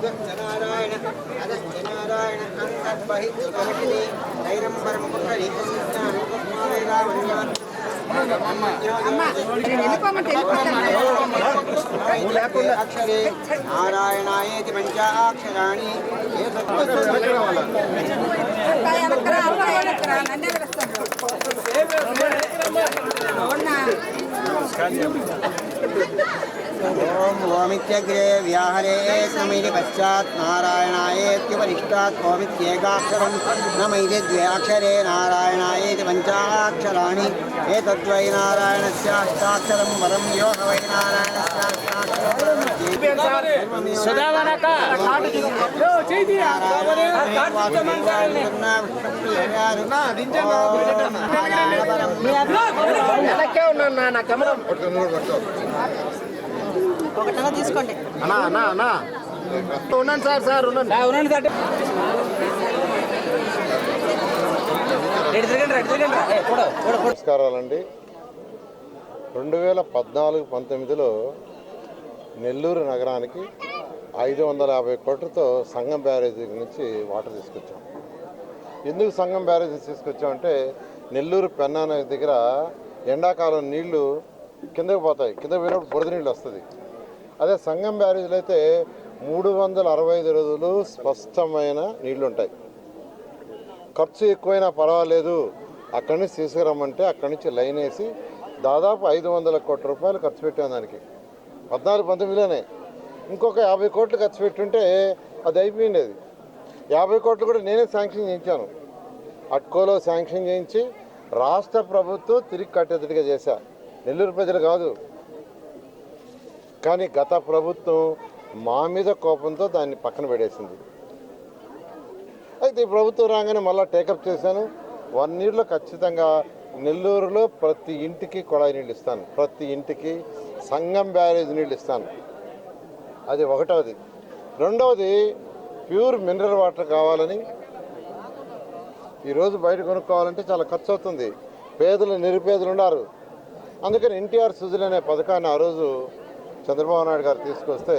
జనారాయణ అదనారాయణ అంతర్బహిర్బహిని నైరంబరం రూపమాయ రామ అక్షరే నారాయణాయేతి పంచాక్షరాణి ఓం ఓమిత్యగ్రే వ్యాహరే నమైది పశ్చాత్ నారాయణాయేత్యుపరిష్టాత్ ఓమిత్యేకాక్షరం నమైది ద్వ్యాక్షరే నారాయణాయేతి పంచాక్షరాణి ఏతద్వై నారాయణస్యాష్టాక్షరం వరం యో హ వై ఒకటగా తీసుకోండి. అన్నా అన్నా అన్నా. ఉండండి సార్ సార్ ఉండండి. ఉండండి కూడా నమస్కారాలండి. రెండు వేల పద్నాలుగు పంతొమ్మిదిలో నెల్లూరు నగరానికి ఐదు వందల యాభై కోట్లతో సంగం బ్యారేజీ నుంచి వాటర్ తీసుకొచ్చాం. ఎందుకు సంగం బ్యారేజీ తీసుకొచ్చామంటే నెల్లూరు పెన్నా నది దగ్గర ఎండాకాలం నీళ్ళు కిందకి పోతాయి. కింద పోయినప్పుడు బురద నీళ్ళు వస్తుంది. అదే సంగం బ్యారేజ్లో అయితే మూడు వందల అరవై ఐదు రోజులు స్పష్టమైన నీళ్ళుంటాయి. ఖర్చు ఎక్కువైనా పర్వాలేదు. అక్కడి నుంచి తీసుకురమ్మంటే అక్కడి నుంచి లైన్ వేసి దాదాపు ఐదు వందల కోట్ల రూపాయలు ఖర్చు పెట్టాను దానికి. పద్నాలుగు పంతొమ్మిదిలోనే. ఇంకొక యాభై కోట్లు ఖర్చు పెట్టుంటే అది అయిపోయింది అది యాభై కోట్లు కూడా నేనే శాంక్షన్ చేయించాను. అట్కోలో శాంక్షన్ చేయించి రాష్ట్ర ప్రభుత్వం తిరిగి కట్టేదిగా చేశా. నెల్లూరు ప్రజలు కాదు. కానీ గత ప్రభుత్వం మా మీద కోపంతో దాన్ని పక్కన పెడేసింది అయితే ఈ ప్రభుత్వం రాగానే మళ్ళీ టేకప్ చేశాను. వన్ ఇయర్లో ఖచ్చితంగా నెల్లూరులో ప్రతి ఇంటికి కుళాయి నీళ్ళు ఇస్తాను. ప్రతి ఇంటికి సంగం బ్యారేజ్ నీళ్ళు ఇస్తాను. అది ఒకటవది. రెండవది ప్యూర్ మినరల్ వాటర్ కావాలని ఈరోజు బయట కొనుక్కోవాలంటే చాలా ఖర్చు అవుతుంది పేదలు నిరుపేదలు ఉన్నారు. అందుకని ఎన్టీఆర్ సుజులు అనే పథకాన్ని ఆ రోజు చంద్రబాబు నాయుడు గారు తీసుకొస్తే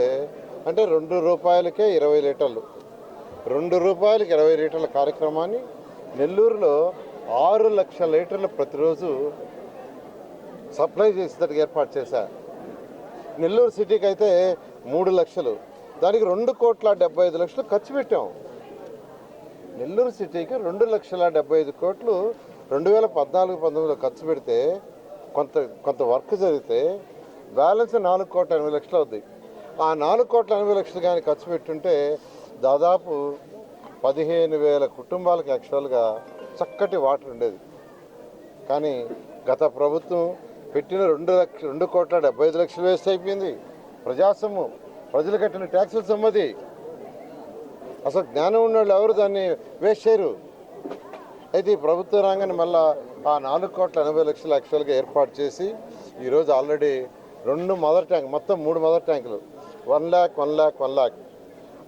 అంటే రెండు రూపాయలకే ఇరవై లీటర్లు. రెండు రూపాయలకి ఇరవై లీటర్ల కార్యక్రమాన్ని నెల్లూరులో ఆరు లక్షల లీటర్లు ప్రతిరోజు సప్లై చేసేటట్టు ఏర్పాటు చేశారు. నెల్లూరు సిటీకి అయితే మూడు లక్షలు. దానికి రెండు కోట్ల డెబ్బై ఐదు లక్షలు ఖర్చు పెట్టాం. నెల్లూరు సిటీకి రెండు లక్షల డెబ్బై ఐదు కోట్లు రెండు వేల పద్నాలుగు పంతొమ్మిదిలో ఖర్చు పెడితే కొంత కొంత వర్క్ జరిగితే బ్యాలెన్స్ నాలుగు కోట్ల ఎనభై లక్షలు అవుద్ది. ఆ నాలుగు కోట్ల ఎనభై లక్షలు కానీ ఖర్చు పెట్టుంటే దాదాపు పదిహేను వేల కుటుంబాలకు యాక్చువల్గా చక్కటి వాటర్ ఉండేది. కానీ గత ప్రభుత్వం పెట్టిన రెండు లక్ష రెండు కోట్ల డెబ్బై ఐదు లక్షలు వేస్ట్ అయిపోయింది. ప్రజాసొమ్ము ప్రజలు కట్టిన ట్యాక్సుల సొమ్మది. అసలు జ్ఞానం ఉన్న వాళ్ళు ఎవరు దాన్ని వేస్ట్ చేయరు? అయితే ఈ ప్రభుత్వ రంగాన్ని మళ్ళా ఆ నాలుగు కోట్ల ఎనభై లక్షలు యాక్చువల్గా ఏర్పాటు చేసి ఈరోజు ఆల్రెడీ రెండు మదర్ ట్యాంక్ మొత్తం మూడు మదర్ ట్యాంకులు. One lakh one lakh one lakh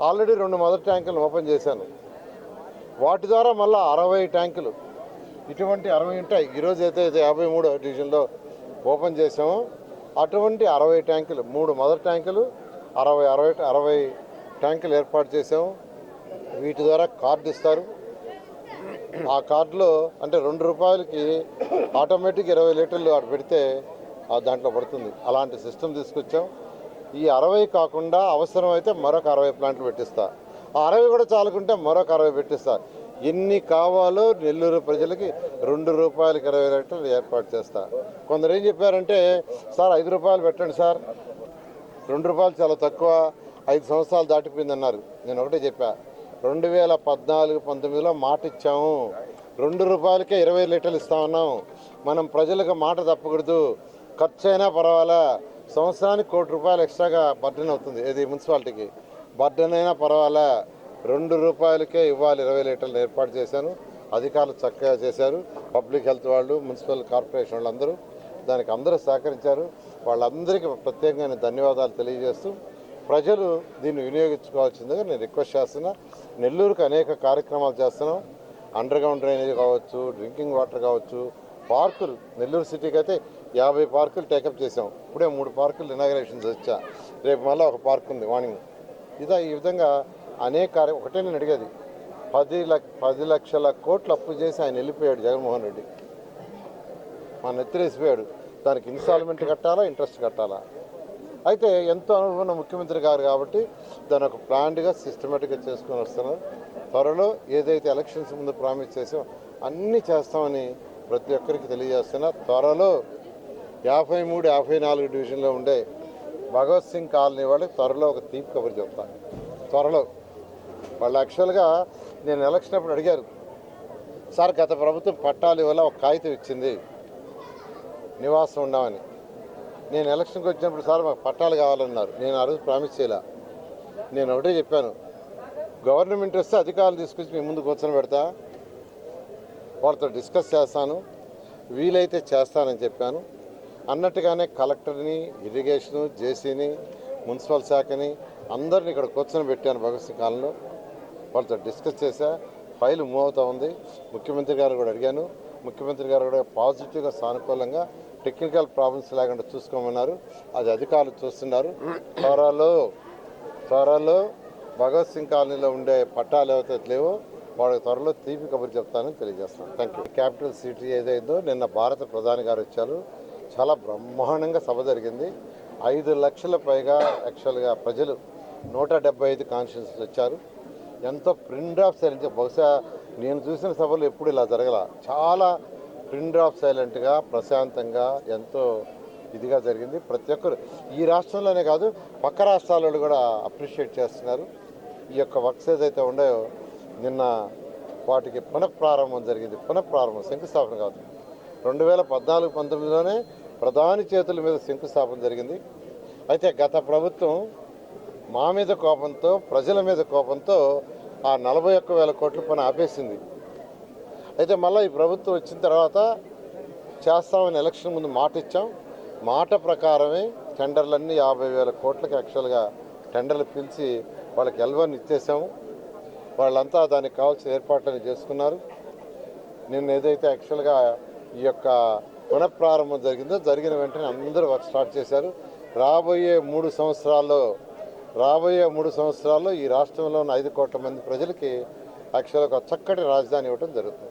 already రెండు మదర్ ట్యాంకులు ఓపెన్ చేశాను. వాటి ద్వారా మళ్ళీ అరవై ట్యాంకులు. ఇటువంటి అరవై ఉంటాయి. ఈరోజు అయితే యాభై మూడో డివిజన్లో ఓపెన్ చేసాము అటువంటి అరవై ట్యాంకులు మూడు మదర్ ట్యాంకులు అరవై అరవై అరవై ట్యాంకులు ఏర్పాటు చేసాము వీటి ద్వారా కార్డు ఇస్తారు. ఆ కార్డులో అంటే రెండు రూపాయలకి ఆటోమేటిక్ ఇరవై లీటర్లు అటు పెడితే దాంట్లో పడుతుంది. అలాంటి సిస్టమ్ తీసుకొచ్చాం. ఈ అరవై కాకుండా అవసరమైతే మరొక అరవై ప్లాంట్లు పెట్టిస్తా. ఆ అరవై కూడా చాలుకుంటే మరొక అరవై పెట్టిస్తా. ఎన్ని కావాలో నెల్లూరు ప్రజలకి రెండు రూపాయలకి ఇరవై లీటర్లు ఏర్పాటు చేస్తా. కొందరు ఏం చెప్పారంటే సార్ ఐదు రూపాయలు పెట్టండి సార్. రెండు రూపాయలు చాలా తక్కువ. ఐదు సంవత్సరాలు దాటిపోయిందన్నారు. నేను ఒకటే చెప్పా. రెండు వేల పద్నాలుగు పంతొమ్మిదిలో మాట ఇచ్చాము. రెండు రూపాయలకే ఇరవై లీటర్లు ఇస్తా ఉన్నాం మనం ప్రజలకు మాట తప్పకూడదు. ఖర్చు అయినా పర్వాలా. సంవత్సరానికి కోటి రూపాయలు ఎక్స్ట్రాగా బర్డెన్ అవుతుంది ఇది మున్సిపాలిటీకి. బర్డెన్ అయినా పర్వాలా. రెండు రూపాయలకే ఇవ్వాలి ఇరవై లీటర్లు ఏర్పాటు చేశాను. అధికారులు చక్కగా చేశారు. పబ్లిక్ హెల్త్ వాళ్ళు మున్సిపల్ కార్పొరేషన్ వాళ్ళందరూ దానికి అందరూ సహకరించారు. వాళ్ళందరికీ ప్రత్యేకమైన ధన్యవాదాలు తెలియజేస్తూ ప్రజలు దీన్ని వినియోగించుకోవాల్సిందిగా నేను రిక్వెస్ట్ చేస్తున్నా. నెల్లూరుకు అనేక కార్యక్రమాలు చేస్తున్నాం. అండర్ గ్రౌండ్ డ్రైనేజ్ కావచ్చు డ్రింకింగ్ వాటర్ కావచ్చు పార్కులు నెల్లూరు సిటీకి అయితే యాభై పార్కులు టేకప్ చేసాం ఇప్పుడే మూడు పార్కులు ఇనాగ్రేషన్స్ వచ్చా. రేపు మళ్ళీ ఒక పార్క్ ఉంది మార్నింగ్ ఇదా ఈ విధంగా అనేక కార్య ఒకటే నేను అడిగేది. పది లక్ష పది లక్షల కోట్లు అప్పు చేసి ఆయన వెళ్ళిపోయాడు జగన్మోహన్ రెడ్డి. మన నెత్తిరేసిపోయాడు. దానికి ఇన్స్టాల్మెంట్ కట్టాలా ఇంట్రెస్ట్ కట్టాలా? అయితే ఎంతో అనుభవం ఉన్న ముఖ్యమంత్రి గారు కాబట్టి దాని ఒక ప్లాన్డ్గా సిస్టమేటిక్గా చేసుకొని వస్తున్నారు. త్వరలో ఏదైతే ఎలక్షన్స్ ముందు ప్రామిస్ చేసామో అన్నీ చేస్తామని ప్రతి ఒక్కరికి తెలియజేస్తున్నా త్వరలో యాభై మూడు యాభై నాలుగు డివిజన్లో ఉండే భగవత్ సింగ్ కాలనీ వాళ్ళకి త్వరలో ఒక తీపి కబురు చెప్తాను త్వరలో. వాళ్ళు యాక్చువల్గా నేను ఎలక్షన్ అప్పుడు అడిగారు సార్ గత ప్రభుత్వం పట్టాలు వల్ల ఒక కాగితం ఇచ్చింది నివాసం ఉన్నామని నేను ఎలక్షన్కి వచ్చినప్పుడు సార్ మాకు పట్టాలు కావాలన్నారు. నేను ఆ రోజు ప్రామిస్ చేయలే. నేను ఒకటే చెప్పాను గవర్నమెంట్ వస్తే అధికారులు తీసుకొచ్చి మీ ముందు కూర్చొని పెడతా వాళ్ళతో డిస్కస్ చేస్తాను. వీలైతే చేస్తానని చెప్పాను. అన్నట్టుగానే కలెక్టర్ని ఇరిగేషను జేసీని మున్సిపల్ శాఖని అందరిని ఇక్కడ కూర్చొని పెట్టాను భగత్ సింగ్ కాలంలో. వాళ్ళతో డిస్కస్ చేశా. ఫైల్ మూవ్ అవుతూ ఉంది. ముఖ్యమంత్రి గారు కూడా అడిగాను. ముఖ్యమంత్రి గారు కూడా పాజిటివ్గా సానుకూలంగా టెక్నికల్ ప్రాబ్లమ్స్ లేకుండా చూసుకోమన్నారు. అది అధికారులు చూస్తున్నారు. త్వరలో త్వరలో భగత్ సింగ్ కాలనీలో ఉండే పట్టాలు ఏవైతే లేవో వాళ్ళకి త్వరలో తీపి కబురు చెప్తానని తెలియజేస్తాను థ్యాంక్ యూ క్యాపిటల్ సిటీ ఏదైందో నిన్న భారత ప్రధాని గారు వచ్చారు చాలా బ్రహ్మాండంగా సభ జరిగింది. ఐదు లక్షల పైగా యాక్చువల్గా ప్రజలు నూట డెబ్బై ఐదు కాన్స్టిట్యూన్స్ వచ్చారు. ఎంతో ప్రింట్ ఆఫ్ సైలెంట్ బహుశా నేను చూసిన సభలు ఎప్పుడు ఇలా జరగల. చాలా ప్రింట్ ఆఫ్ సైలెంట్గా ప్రశాంతంగా ఎంతో ఇదిగా జరిగింది. ప్రతి ఒక్కరు ఈ రాష్ట్రంలోనే కాదు పక్క రాష్ట్రాలలో కూడా అప్రిషియేట్ చేస్తున్నారు. ఈ యొక్క వర్క్స్ ఏదైతే ఉన్నాయో నిన్న వాటికి పునఃప్రారంభం జరిగింది. పునఃప్రారంభం శంకుస్థాపన కాదు. రెండు వేల పద్నాలుగు పంతొమ్మిదిలోనే ప్రధాని చేతుల మీద శంకుస్థాపన జరిగింది. అయితే గత ప్రభుత్వం మా మీద కోపంతో ప్రజల మీద కోపంతో ఆ నలభై ఒక్క వేల కోట్ల పని ఆపేసింది. అయితే మళ్ళీ ఈ ప్రభుత్వం వచ్చిన తర్వాత చేస్తామని ఎలక్షన్ ముందు మాట ఇచ్చాం. మాట ప్రకారమే టెండర్లన్నీ యాభై వేల కోట్లకి యాక్చువల్గా టెండర్లు పిలిచి వాళ్ళకి ఎల్వన్ ఇచ్చేసాము. వాళ్ళంతా దానికి కావాల్సిన ఏర్పాట్లను చేసుకున్నారు. నిన్న ఏదైతే యాక్చువల్గా ఈ యొక్క పునఃప్రారంభం జరిగిందో జరిగిన వెంటనే అందరూ వర్క్ స్టార్ట్ చేశారు. రాబోయే మూడు సంవత్సరాల్లో రాబోయే మూడు సంవత్సరాల్లో ఈ రాష్ట్రంలో ఉన్న ఐదు కోట్ల మంది ప్రజలకి యాక్చువల్గా ఒక చక్కటి రాజధాని ఇవ్వడం జరుగుతుంది.